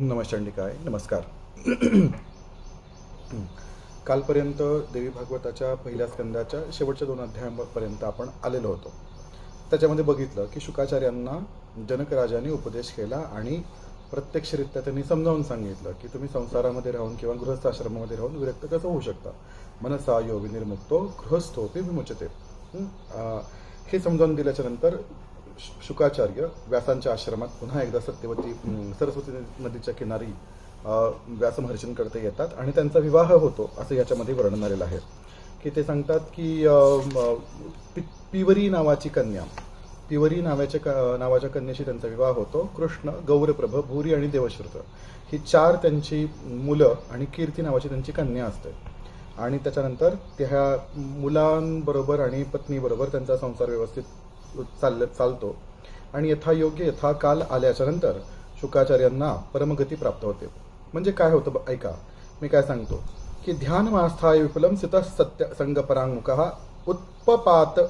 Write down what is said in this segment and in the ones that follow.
नमश्चंडिकाय नमस्कार. कालपर्यंत देवी भागवताच्या पहिल्या स्कंदाच्या शेवटच्या दोन अध्यायांपर्यंत आपण आलेलो होतो. त्याच्यामध्ये बघितलं की शुकाचार्यांना जनक राजाने उपदेश केला आणि प्रत्यक्षरित्या त्यांनी समजावून सांगितलं की तुम्ही संसारामध्ये राहून किंवा गृहस्थाश्रमामध्ये राहून विरक्त कसं होऊ शकता? मनसा योगी निर्मुक्तो गृहस्थोपी विमुचते हे समजावून दिल्याच्या नंतर शुकाचार्य व्यासांच्या आश्रमात पुन्हा एकदा सत्यवती सरस्वती नदीच्या किनारी अं, व्यास महर्षींकडे येतात आणि त्यांचा विवाह होतो असं याच्यामध्ये वर्णन आलेलं आहे. की ते सांगतात की पि- पिवरी नावाची कन्या पिवरी नावाच्या क- नावाच्या कन्याशी त्यांचा विवाह होतो. कृष्ण गौरप्रभ भूरी आणि देवश्रुत ही चार त्यांची मुलं आणि कीर्ती नावाची त्यांची कन्या असते. आणि त्याच्यानंतर त्या मुलांबरोबर आणि पत्नीबरोबर त्यांचा संसार व्यवस्थित चाल चालतो. आणि यथायोग्य यथाकाल आल्याच्यानंतर शुकाचार्यांना परमगती प्राप्त होते. म्हणजे काय होतं ब- ऐका. मी काय सांगतो? की ध्यान मास्थाय विपुलम सित सत्य संगपरांमुख उत्पपात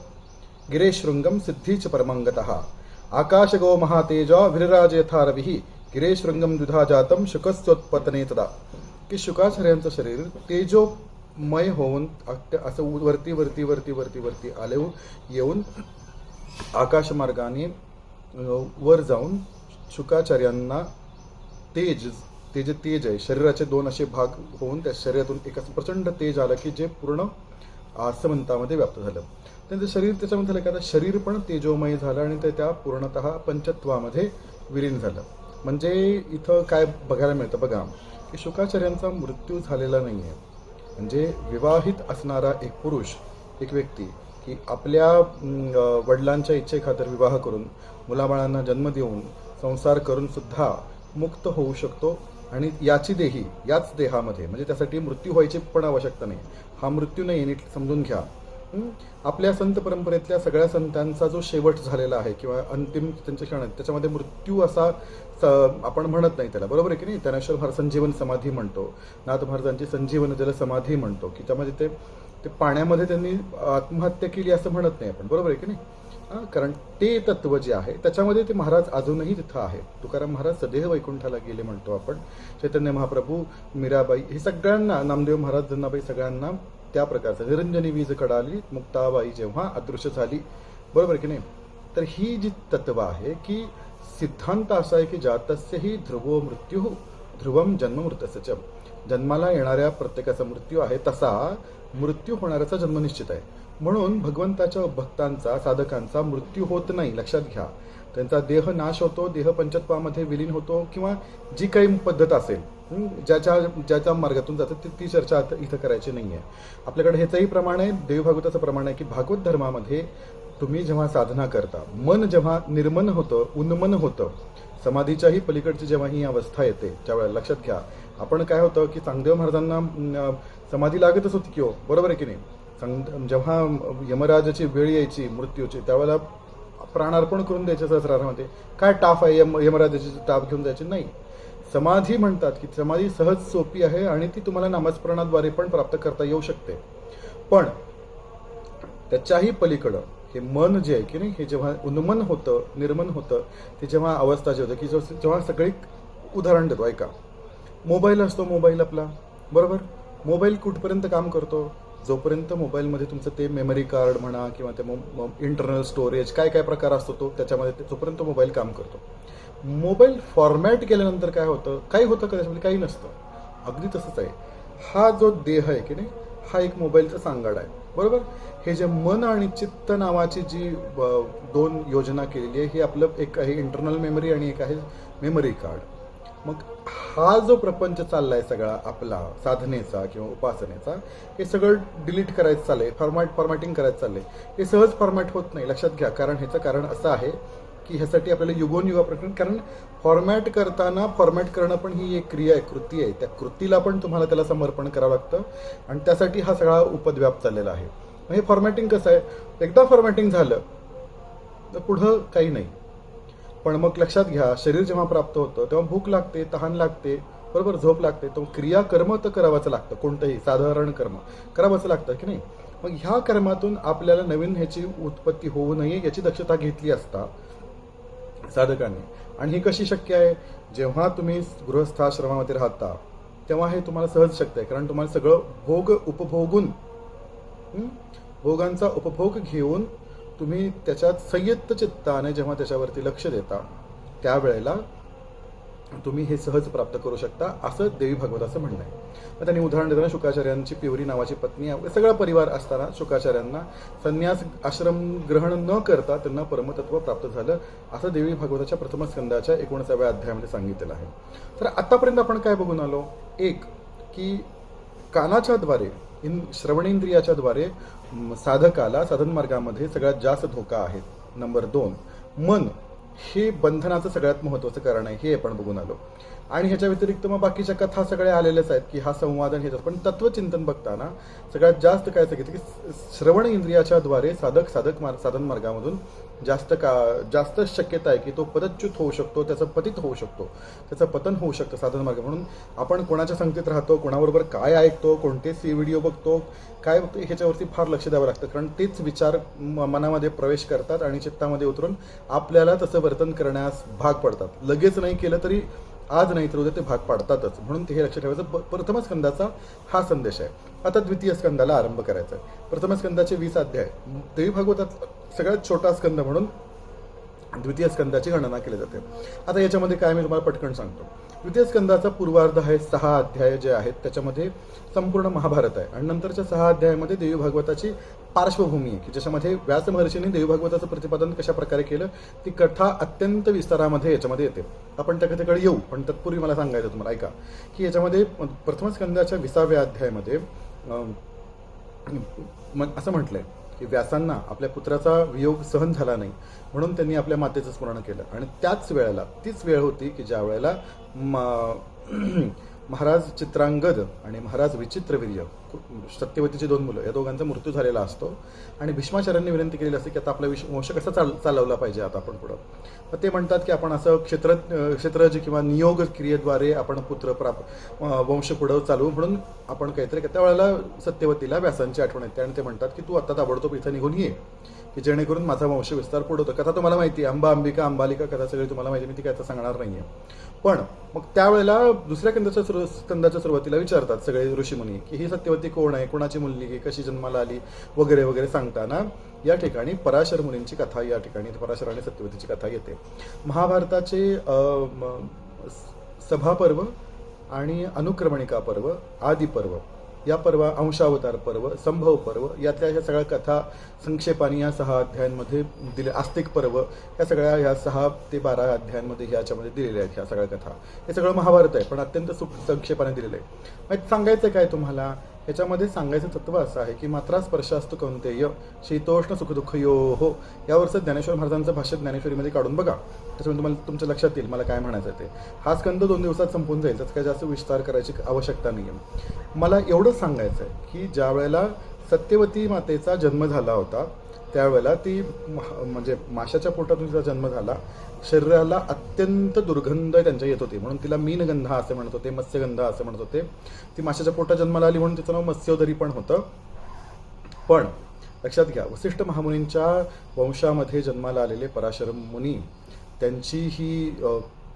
गिरेशृंगम सिद्धीच परमंगत। आकाशगो महातेजा विरराज यथा रवी गिरेशृंगम द्विधा जातम शुकस्योत्पतने तदा। की शुकाचार्यांचं शरीर तेजोमय होऊन असं वरती वरती वरती वरती वरती आले येऊन आकाशमार्गाने वर जाऊन शुकाचार्यांना तेज ते जे तेज आहे शरीराचे दोन असे भाग होऊन त्या शरीरातून एक असं प्रचंड तेज आलं की जे पूर्ण आसमंतामध्ये व्याप्त झालं. त्यांचं शरीर त्याच्यामध्ये झालं की आता शरीर पण तेजोमय झालं आणि ते त्या पूर्णतः पंचत्वामध्ये विलीन झालं. म्हणजे इथं काय बघायला मिळतं बघा की शुकाचार्यांचा मृत्यू झालेला नाही आहे म्हणजे विवाहित असणारा एक पुरुष एक व्यक्ती की आपल्या वडिलांच्या इच्छेखातर विवाह करून मुलाबाळांना जन्म देऊन संसार करून सुद्धा मुक्त होऊ शकतो आणि याची देही याच देहामध्ये म्हणजे त्यासाठी मृत्यू व्हायची पण आवश्यकता नाही. हा मृत्यू नाही नीट समजून घ्या. आपल्या संत परंपरेतल्या सगळ्या संतांचा जो शेवट झालेला आहे किंवा अंतिम त्यांचे क्षण आहेत त्याच्यामध्ये मृत्यू असा स- आपण म्हणत नाही त्याला. बरोबर आहे की नाही? ज्ञानेश्वर महाराज संजीवन समाधी म्हणतो. नाथ महाराजांची संजीवन जल समाधी म्हणतो की त्यामध्ये ते ते पाण्यामध्ये त्यांनी आत्महत्या केली असं म्हणत नाही आपण. बरोबर आहे की नाही? हां, कारण ते तत्व जे आहे त्याच्यामध्ये ते महाराज अजूनही तिथं आहे. तुकाराम महाराज सदैव वैकुंठाला गेले म्हणतो आपण. चैतन्य महाप्रभू मीराबाई हे सगळ्यांना नामदेव महाराज जन्नाबाई सगळ्यांना त्या प्रकारचं. निरंजनी वीज कडाली मुक्ताबाई जेव्हा अदृश्य झाली बरोबर की नाही? तर ही जी तत्व आहे की सिद्धांत असा आहे की जातस्यही ध्रुवो मृत्यू ध्रुवम जन्म मृतस्य. जन्माला येणाऱ्या प्रत्येकाचा मृत्यू आहे तसा मृत्यू होणाऱ्याचा जन्म निश्चित आहे. म्हणून भगवंताच्या भक्तांचा साधकांचा मृत्यू होत नाही लक्षात घ्या. त्यांचा देह नाश होतो देह पंचत्वामध्ये विलीन होतो किंवा जी काही पद्धत असेल ज्याच्या ज्याच्या मार्गातून जातं ती ती चर्चा आता इथं करायची नाही आहे आपल्याकडे ह्याचंही प्रमाण आहे देव भागवताचं प्रमाण आहे की भागवत धर्मामध्ये तुम्ही जेव्हा साधना करता मन जेव्हा निर्मन होतं उन्मन होतं समाधीच्याही पलीकडची जेव्हा ही अवस्था येते त्यावेळेला लक्षात घ्या. आपण काय होतं की चांगदेव महाराजांना समाधी लागतच होती की हो बरोबर आहे की नाही? चांग जेव्हा यमराजाची वेळ यायची मृत्यूची त्यावेळेला प्राणार्पण करून द्यायचे सहस्रारामध्ये. काय टाफ आहे यम यमराजाची टाफ घेऊन जायची? नाही. समाधी म्हणतात की समाधी सहज सोपी आहे आणि ती तुम्हाला नामस्मरणाद्वारे पण प्राप्त करता येऊ शकते. पण त्याच्याही पलीकडं हे मन जे आहे की नाही हे जेव्हा उन्मन होतं निर्मन होतं ते जेव्हा अवस्था जे होतं की जेव्हा सगळी उदाहरण देतो ऐका. मोबाईल असतो मोबाईल आपला. बरोबर? मोबाईल कुठपर्यंत काम करतो? जोपर्यंत मोबाईलमध्ये तुमचं ते मेमरी कार्ड म्हणा किंवा ते इंटरनल स्टोरेज काय काय प्रकार असतो तो त्याच्यामध्ये जोपर्यंत मोबाईल काम करतो. मोबाईल फॉर्मॅट केल्यानंतर काय होतं? काही होतं का त्याच्यामध्ये? काही नसतं. अगदी तसंच आहे. हा जो देह आहे की नाही हा एक मोबाईलचा सांगाड आहे. बरोबर? हे जे मन आणि चित्त नावाची जी दोन योजना केलेली आहे ही आपलं एक आहे इंटरनल मेमरी आणि एक आहे मेमरी कार्ड मग हा जो प्रपंच चाललाय सगळा आपला साधनेचा किंवा उपासनेचा हे सगळं डिलीट करायचं चाललंय फॉर्मॅट फॉर्मॅटिंग करायचं चाललंय. हे सहज फॉर्मॅट होत नाही लक्षात घ्या. कारण ह्याचं कारण असं आहे की ह्यासाठी आपल्याला युगोन युवा प्रकरण कारण फॉर्मॅट करताना फॉर्मॅट करणं पण ही एक क्रिया आहे कृती आहे. त्या कृतीला पण तुम्हाला त्याला समर्पण करावं लागतं. आणि त्यासाठी हा सगळा उपद्व्याप चाललेला आहे. मग हे फॉर्मॅटिंग कसं आहे? एकदा फॉर्मॅटिंग झालं तर पुढं काही नाही. पण मग लक्षात घ्या शरीर जेव्हा प्राप्त होतं तेव्हा भूक लागते तहान लागते बरोबर झोप लागते. तो क्रिया कर्म तर करावंच लागतं कोणतंही साधारण कर्म करावंच लागतं की नाही? मग ह्या कर्मातून आपल्याला नवीन ह्याची उत्पत्ती होऊ नये याची दक्षता घेतली असता साधकांनी. आणि ही कशी शक्य आहे? जेव्हा तुम्ही गृहस्थाश्रमामध्ये राहता तेव्हा हे तुम्हाला सहज शक्य आहे. कारण तुम्हाला सगळं भोग उपभोगून भोगांचा उपभोग घेऊन तुम्ही त्याच्यात संयत्त चित्ताने जेव्हा त्याच्यावरती लक्ष देता त्यावेळेला तुम्ही हे सहज प्राप्त करू शकता असं देवी भागवताचं म्हणणं आहे. मग त्यांनी उदाहरण देताना शुकाचार्यांची पिवरी नावाची पत्नी सगळा परिवार असताना शुकाचार्यांना संन्यास आश्रम ग्रहण न करता त्यांना परमतत्व प्राप्त झालं असं देवी भागवताच्या प्रथम स्कंदाच्या एकोणीसाव्या अध्यायामध्ये सांगितलेलं आहे. तर आतापर्यंत आपण काय बघून आलो? एक की कानाच्या द्वारे इन श्रवणेंद्रियाच्या द्वारे साधकाला साधन मार्गामध्ये सगळ्यात जास्त धोका आहे. नंबर दोन मन हे बंधनाचं सगळ्यात महत्त्वाचं कारण आहे हे आपण बघून आलो. आणि ह्याच्या व्यतिरिक्त मग बाकीच्या कथा सगळ्या आलेल्याच आहेत की हा संवाद आणि ह्याच्यात. पण तत्वचिंतन बघताना सगळ्यात जास्त काय सांगितलं की श्रवण इंद्रियाच्या द्वारे साधक साधक मार्ग साधन मार्गामधून जास्त का जास्त शक्यता आहे की तो पदच्युत होऊ शकतो त्याचं पतित होऊ शकतो त्याचं पतन होऊ शकतं साधन मार्ग. म्हणून आपण कोणाच्या संगतीत राहतो कोणाबरोबर काय ऐकतो कोणते सी व्हिडिओ बघतो काय बघतो ह्याच्यावरती फार लक्ष द्यावं लागतं. कारण तेच विचार म- मनामध्ये प्रवेश करतात आणि चित्तामध्ये उतरून आपल्याला तसं वर्तन करण्यास भाग पडतात. लगेच नाही केलं तरी आज नाही तर उद्या ते भाग पाडतातच. म्हणून ते हे लक्ष ठेवायचं. प्रथम स्कंदाचा हा संदेश आहे. आता द्वितीय स्कंदाला आरंभ करायचा आहे. प्रथम स्कंदाचे वीस अध्याय. देवी भागवतात? सगळ्यात छोटा स्कंद म्हणून द्वितीय स्कंदाची गणना केली जाते. आता याच्यामध्ये काय मी तुम्हाला पटकन सांगतो. द्वितीय स्कंदाचा पूर्वार्ध आहे सहा अध्याय जे आहेत त्याच्यामध्ये संपूर्ण महाभारत आहे. आणि नंतरच्या सहा अध्यायामध्ये देवी भागवताची पार्श्वभूमी आहे की ज्याच्यामध्ये व्यास महर्षींनी देवी भागवताचं प्रतिपादन कशा प्रकारे केलं ती कथा अत्यंत विस्तारामध्ये याच्यामध्ये येते. आपण त्या कथेकडे येऊ पण तत्पूर्वी मला सांगायचं तुम्हाला ऐका. की याच्यामध्ये प्रथम स्कंदाच्या विसाव्या अध्यायामध्ये मग असं म्हटलंय. की व्यासांना आपल्या पुत्राचा वियोग सहन झाला नाही म्हणून त्यांनी आपल्या मातेचं स्मरण केलं. आणि त्याच वेळेला तीच वेळ होती की ज्या वेळेला महाराज चित्रांगद आणि महाराज विचित्रवीर्य सत्यवतीची दोन मुलं या दोघांचा मृत्यू झालेला असतो. आणि भीष्माचार्यांनी विनंती केलेली असते की आता आपला विष वंश कसा चाल चालवला पाहिजे आता आपण पुढं. मग ते म्हणतात की आपण असं क्षेत्र क्षेत्रज किंवा नियोग क्रियेद्वारे आपण पुत्र प्राप वंश पुढं चालवू. म्हणून आपण काहीतरी त्यावेळेला सत्यवतीला व्यासांची आठवण येते आणि ते म्हणतात की तू आता ताबडतोब इथं निघून ये. की जेणेकरून माझा वंश विस्तार पुढे होतो. कथा तुम्हाला माहिती आहे. अंबा अंबिका अंबालिका कथा सगळी तुम्हाला माहिती मी ती काय आता सांगणार आहे पण मग त्यावेळेला दुसऱ्या कंदाच्या सुरू स्कंदाच्या सुरुवातीला विचारतात सगळे ऋषीमुनी की ही सत्यवती कोण आहे? कोणाची मुलगी? आहे, कशी जन्माला आली? वगैरे वगैरे सांगताना या ठिकाणी पराशर मुनींची कथा या ठिकाणी पराशर आणि सत्यवतीची कथा येते. महाभारताचे सभापर्व आणि अनुक्रमणिका पर्व आदी पर्व या पर्व अंशावतार पर्व संभव पर्व यातल्या ह्या सगळ्या कथा संक्षेपाने या सहा अध्यायांमध्ये दिले आस्तिक पर्व या सगळ्या ह्या सहा ते बारा अध्यायांमध्ये ह्याच्यामध्ये दिलेल्या आहेत ह्या सगळ्या कथा. हे सगळं महाभारत आहे पण अत्यंत सुख संक्षेपाने दिलेलं आहे. सांगायचं काय तुम्हाला? याच्यामध्ये सांगायचं तत्व असं आहे की मात्रा स्पर्शास्त कौंतेय शीतोष्ण सुखदुःख यो हो. यावरचं ज्ञानेश्वर महाराजांचं भाष्य ज्ञानेश्वरीमध्ये काढून बघा. त्याच्यामुळे तुम्हाला तुमच्या लक्षात येईल मला काय म्हणायचं आहे ते. हा स्कंद दोन दिवसात संपून जाईल त्याचा काय जास्त विस्तार करायची आवश्यकता नाही आहे मला एवढंच सांगायचं आहे की ज्या वेळेला सत्यवती मातेचा जन्म झाला होता. त्यावेळेला ती महा- म्हणजे माशाच्या पोटातून तिचा जन्म झाला. शरीराला अत्यंत दुर्गंध त्यांच्या येत होती. म्हणून तिला मीनगंधा असे म्हणत होते मत्स्यगंधा असे म्हणत होते. ती माशाच्या पोटात जन्माला आली म्हणून तिचं नाव मत्स्योदरी पण होतं. पण लक्षात घ्या वसिष्ठ महामुनींच्या वंशामध्ये जन्माला आलेले पराशर मुनी त्यांची ही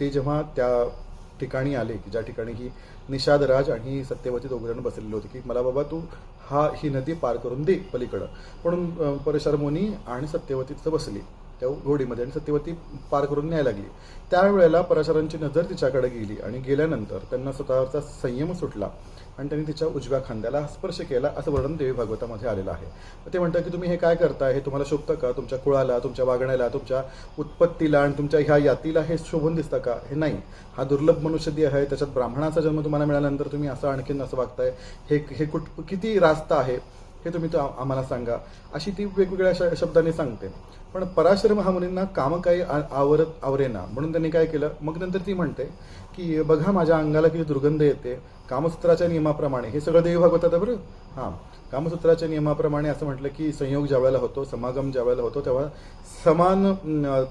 ते जेव्हा त्या ठिकाणी आले की ज्या ठिकाणी ही निषादराज आणि सत्यवती दोघजण बसलेली होती की मला बाबा तू हा ही नदी पार करून दे पलीकडं. म्हणून अ, मुनी आणि सत्यवती तिथं बसली. त्या घोडीमध्ये आणि सत्यवती पार करून न्याय लागली. त्यावेळेला परशरांची नजर तिच्याकडे गेली आणि गेल्यानंतर त्यांना स्वतःवरचा संयम सुटला. आणि त्यांनी तिच्या उजव्या खांद्याला स्पर्श केला असं वर्णन देवी भागवतामध्ये आलेलं आहे. तर ते म्हणतात की तुम्ही हे काय करताय? हे तुम्हाला शोभतं का? तुमच्या कुळाला तुमच्या वागण्याला तुमच्या उत्पत्तीला आणि तुमच्या ह्या यातीला हे शोभून दिसतं का? हे नाही. हा दुर्लभ मनुष्यदी आहे. त्याच्यात ब्राह्मणाचा जन्म तुम्हाला मिळाल्यानंतर तुम्ही असं आणखीन असं वागताय. हे हे कुठ किती रास्त आहे हे तुम्ही तो आ- आम्हाला सांगा. अशी ती वेगवेगळ्या श- शब्दांनी सांगते. पण पराशर महामुनींना काम काही आ- आवरत आवरेना. म्हणून त्यांनी काय केलं? मग नंतर ती म्हणते की बघा माझ्या अंगाला किती दुर्गंध येते. कामसूत्राच्या नियमाप्रमाणे. हे सगळं देवी भागवतात बरं? हां. कामसूत्राच्या नियमाप्रमाणे असं म्हटलं की संयोग ज्यावेळेला होतो समागम ज्यावेळेला होतो तेव्हा समान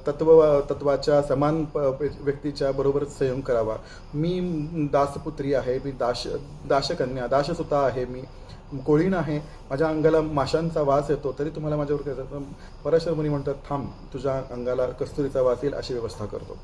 तत्व तत्वाच्या समान प- व्यक्तीच्या बरोबर संयोग करावा. मी दासपुत्री आहे मी दाश दाशकन्या दाशसुता आहे मी कोळीण आहे माझ्या अंगाला माशांचा वास येतो तरी तुम्हाला माझ्यावर काय पराशर मुनी म्हणतात थांब तुझ्या अंगाला कस्तुरीचा वास येईल अशी व्यवस्था करतो.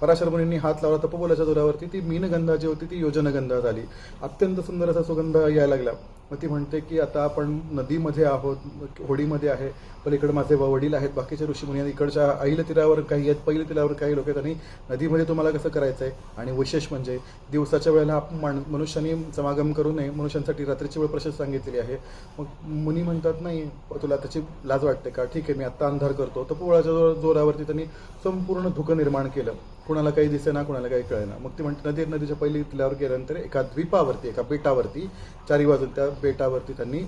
पराशर मुनींनी हात लावला तपोबलाच्या जोरावरती. ती मीनगंधा जी होती ती योजनगंधा झाली अत्यंत सुंदर असा सुगंध यायला लागला. मग ती म्हणते की आता आपण नदीमध्ये आहोत होडीमध्ये आहे पण इकडे माझे वडील आहेत बाकीचे ऋषीमुनी आहेत इकडच्या आईल तीरावर काही आहेत पहिल्या तीरावर काही लोक आहेत आणि नदीमध्ये तुम्हाला कसं करायचं आहे आणि विशेष म्हणजे दिवसाच्या वेळेला आपण माण मनुष्याने समागम करू नये मनुष्यांसाठी रात्रीची वेळ प्रशस्त सांगितलेली आहे. मग मुनी म्हणतात नाही तुला त्याची लाज वाटते का? ठीक आहे मी आत्ता अंधार करतो. तर पोळाच्या जोर जोरावरती त्यांनी संपूर्ण धुकं निर्माण केलं. कुणाला काही दिसेना कुणाला काही कळेना. मग ती म्हणते नदी नदीच्या पहिली तिलावर गेल्यानंतर एका द्वीपावरती एका बेटावरती चारी बाजून त्या बेटावरती त्यांनी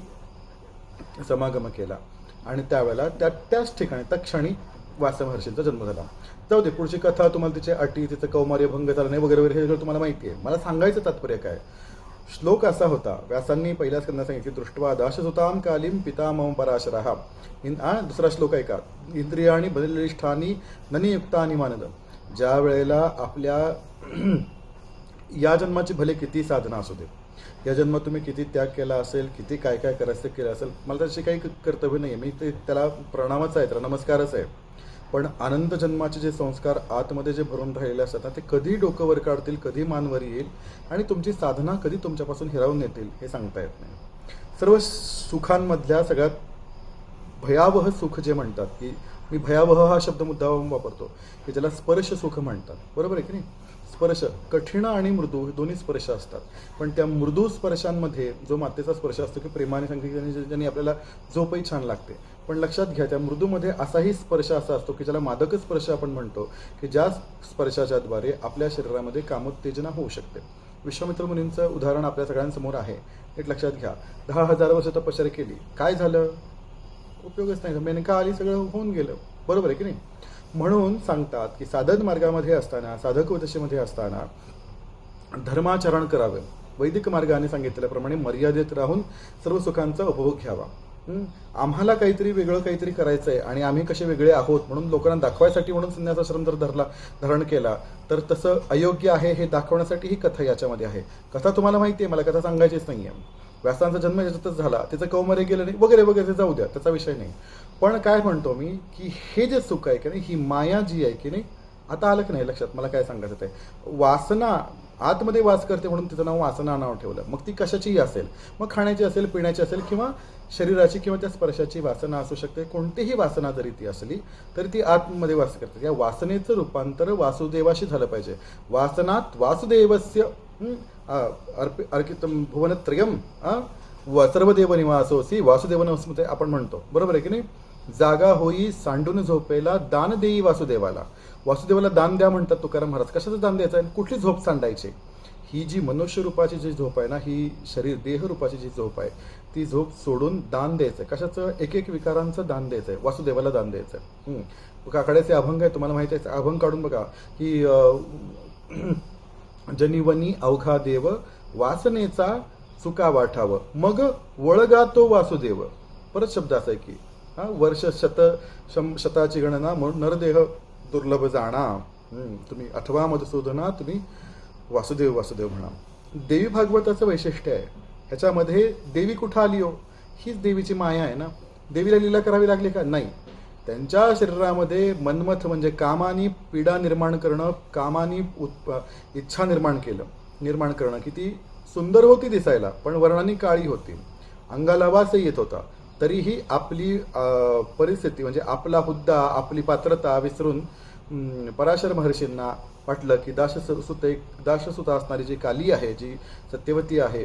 समागम केला. आणि त्यावेळेला त्या त्याच ठिकाणी त्या क्षणी वासमहर्षींचा जन्म झाला. जाऊ दे पुढची कथा तुम्हाला तिचे अटी तिचं कौमार्य भंग झाला नाही वगैरे वगैरे हे तुम्हाला माहिती आहे. मला सांगायचं तात्पर्य काय? श्लोक असा होता व्यासांनी पहिल्याच त्यांना सांगितले दृष्टवा दाशसुताम कालीम पितामह पराशरहा इन आ दुसरा श्लोक आहे का? इंद्रियाणी बलिष्ठानी ननियुक्तानी मानद. ज्या वेळेला आपल्या या जन्माची भले किती साधना असू दे या जन्मात तुम्ही किती त्याग केला असेल किती काय काय करायचं केलं असेल मला त्याची काही कर्तव्य नाही आहे मी ते त्याला प्रणामच आहे त्याला नमस्कारच आहे. पण आनंद जन्माचे जे संस्कार आतमध्ये जे भरून राहिलेले असतात ना ते कधी डोकं वर काढतील कधी मानवर येईल आणि तुमची साधना कधी तुमच्यापासून हिरावून येतील हे सांगता येत नाही. सर्व सुखांमधल्या सगळ्यात भयावह सुख जे म्हणतात की मी भयावह हा शब्द मुद्दा वापरतो की ज्याला स्पर्श सुख म्हणतात. बरोबर आहे की नाही? स्पर्श कठीण आणि मृदू हे दोन्ही स्पर्श असतात. पण त्या मृदू स्पर्शांमध्ये जो मातेचा स्पर्श असतो की प्रेमाने सांगितलं ज्याने आपल्याला झोपही छान लागते. पण लक्षात घ्या त्या मृदूमध्ये असाही स्पर्श असा असतो की ज्याला मादक स्पर्श आपण म्हणतो की ज्या स्पर्शाच्याद्वारे आपल्या शरीरामध्ये कामोत्तेजना होऊ शकते. विश्वामित्र मुनींचं उदाहरण आपल्या सगळ्यांसमोर आहे. एक लक्षात घ्या दहा हजार वर्ष तपश्चर्या केली. काय झालं? उपयोगच नाही. मेनका आली सगळं होऊन गेलं. बरोबर आहे की नाही? म्हणून सांगतात की साधन मार्गामध्ये असताना साधक दशेमध्ये असताना धर्माचरण करावे. वैदिक मार्गाने सांगितल्याप्रमाणे मर्यादेत राहून सर्व सुखांचा उपभोग घ्यावा. आम्हाला काहीतरी वेगळं काहीतरी करायचं आहे आणि आम्ही कसे वेगळे आहोत म्हणून लोकांना दाखवायसाठी म्हणून संन्यासाश्रम जर धरला धारण केला तर तसं अयोग्य आहे हे दाखवण्यासाठी ही कथा याच्यामध्ये आहे. कथा तुम्हाला माहिती आहे मला कथा सांगायचीच नाही आहे व्यासांचा जन्म याच्यातच झाला त्याचं कौमर्य गेलं नाही वगैरे वगैरे ते जाऊ द्या त्याचा विषय नाही. पण काय म्हणतो मी की हे जे सुख आहे की नाही ही माया जी आहे की नाही आता आलं की नाही लक्षात? मला काय सांगायचं ते? वासना आतमध्ये वास करते म्हणून तिचं नाव वासना नाव ठेवलं. मग ती कशाचीही असेल? मग खाण्याची असेल पिण्याची असेल किंवा शरीराची किंवा त्या स्पर्शाची वासना असू शकते. कोणतीही वासना जरी ती असली तरी ती आतमध्ये वास करते. या वासनेचं रूपांतर वासुदेवाशी झालं पाहिजे. वासनात वासुदेवस्य अर्पि अर्पितं भुवनत्रयम आ, व सर्वदेव निवासोसी वासुदेव नमस्ते आपण म्हणतो. बरोबर आहे की नाही? जागा होई सांडून झोपेला दान देई वासुदेवाला. वासुदेवाला दान द्या म्हणतात तुकाराम महाराज. कशाचं दान द्यायचं? आणि कुठली झोप सांडायची? ही जी मनुष्य रूपाची जी झोप आहे ना ही शरीर देह रूपाची जी झोप आहे ती झोप सोडून दान द्यायचं. आहे कशाचं? एक एक विकारांचं दान द्यायचं आहे वासुदेवाला दान द्यायचं आहे काकड्याचे अभंग आहे तुम्हाला माहिती आहे अभंग काढून बघा. की जनिवनी अवघा देव वासनेचा चुका वाठावं. मग वळगा तो वासुदेव. परत शब्द असा आहे की हा वर्ष शत शम शताची गणना म्हणून नरदेह दुर्लभ जाणा. तुम्ही अथवा मधुसूदना तुम्ही वासुदेव वासुदेव म्हणा. देवी भागवताचं वैशिष्ट्य आहे. ह्याच्यामध्ये देवी कुठं आली हो? हीच देवीची माया आहे ना. देवीला लीला करावी लागली का? नाही. त्यांच्या शरीरामध्ये मनमथ म्हणजे कामानी पीडा निर्माण करणं कामानी उत्प इच्छा निर्माण केलं. निर्माण करणं. किती सुंदर होती दिसायला पण वर्णानी काळी होती. अंगाला वासही येत होता. तरीही आपली परिस्थिती म्हणजे आपला हुद्दा आपली पात्रता विसरून पराशर महर्षींना वाटलं की दाशसुत एक दाशसुता असणारी जी काली आहे जी सत्यवती आहे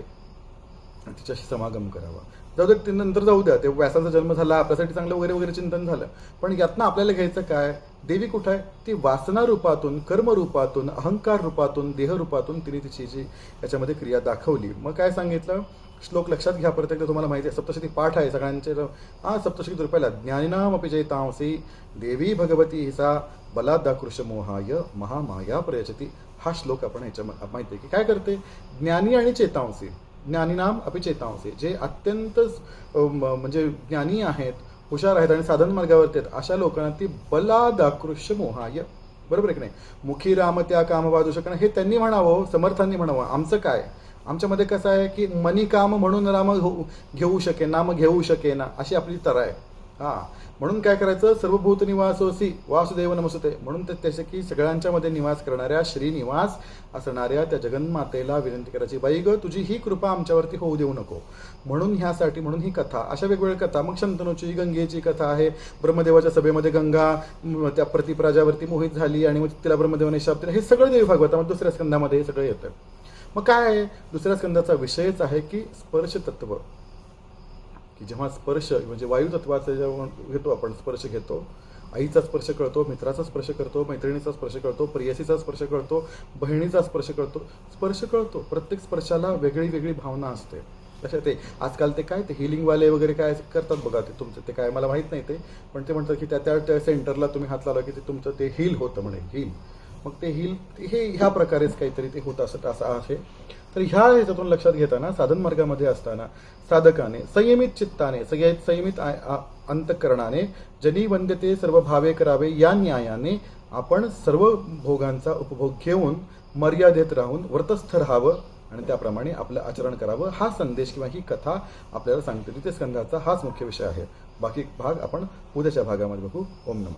तिच्याशी समागम करावा. जाऊ दे नंतर जाऊ द्या. ते व्यासाचा जन्म झाला आपल्यासाठी चांगलं वगैरे वगैरे चिंतन झालं. पण यातनं आपल्याला घ्यायचं काय? देवी कुठं आहे? ती वासना रूपातून कर्मरूपातून अहंकार रूपातून देह रूपातून तिने तिची जी याच्यामध्ये क्रिया दाखवली. मग काय सांगितलं? श्लोक लक्षात घ्या परत एकदा तुम्हाला माहिती आहे सप्तशती पाठ आहे सगळ्यांचे. हा सप्तशती रुपयाला ज्ञानिनाम अपि जयतांसी देवी भगवती हिसा बलादाकृशमोहाय महामाया प्रयचती हा श्लोक आपण याच्या माहिती आहे की काय करते? ज्ञानी आणि चेतांसी ज्ञानीनाम अपि चेतांसी जे अत्यंत म- म्हणजे ज्ञानी आहेत हुशार आहेत आणि साधन मार्गावरती आहेत अशा लोकांना ती बलादाकृष्य मोहाय बरोबर आहे की नाही? मुखी राम त्या काम वाजू शकणं हे त्यांनी म्हणावं समर्थांनी म्हणावं. आमचं काय? आमच्यामध्ये कसं आहे की मनी काम म्हणून राम हो-, घेऊ- घेऊ शके नाम घेऊ शके ना अशी आपली तरा आहे. हा. म्हणून काय करायचं? सर्वभूत निवासोसी वासुदेव नमसते. म्हणून ते त्याचे की सगळ्यांच्यामध्ये निवास करणाऱ्या श्रीनिवास असणाऱ्या त्या जगन्मातेला विनंती करायची. बाई ग तुझी ही कृपा आमच्यावरती होऊ देऊ नको. म्हणून ह्यासाठी म्हणून ही कथा. अशा वेगवेगळ्या कथा. मग शंतनूची गंगेची कथा आहे. ब्रह्मदेवाच्या सभेमध्ये गंगा त्या प्रतिप्राजावरती मोहित झाली आणि मग तिला ब्रह्मदेवाने शाप दिला. हे सगळं देवी भागवतामध्ये दुसऱ्या स्कंदामध्ये हे सगळं येतं. मग काय? आहे दुसऱ्या स्कंदाचा विषयच आहे की स्पर्श तत्व. की जेव्हा स्पर्श म्हणजे वायुतत्वाचं जेव्हा घेतो आपण स्पर्श घेतो आईचा स्पर्श कळतो मित्राचा स्पर्श करतो मैत्रिणीचा स्पर्श करतो प्रियसीचा स्पर्श करतो बहिणीचा स्पर्श करतो स्पर्श कळतो प्रत्येक स्पर्शाला वेगळी वेगळी भावना असते. तसे ते आजकाल ते काय ते हिलिंगवाले वगैरे काय करतात बघा ते तुमचं ते काय मला माहीत नाही ते पण ते म्हणतात की त्या त्या त्या सेंटरला तुम्ही हात लावला की ते तुमचं ते हील होतं म्हणे हील मग ते हील हे ह्या प्रकारेच काहीतरी ते होत असं असं आहे. तर ह्या ह्याच्यातून लक्षात घेताना साधन मार्गामध्ये असताना साधकाने संयमित चित्ताने संय संयमित आ- अंतकरणाने जनी वंद्यते सर्व भावे करावे या न्यायाने आपण सर्व भोगांचा उपभोग घेऊन मर्यादेत राहून व्रतस्थ राहावं आणि त्याप्रमाणे आपलं आचरण करावं. हा संदेश किंवा ही कथा आपल्याला सांगते. तिथे स्कंदाचा हाच मुख्य विषय आहे. बाकी भाग आपण उद्याच्या भागामध्ये बघू. ओम नम.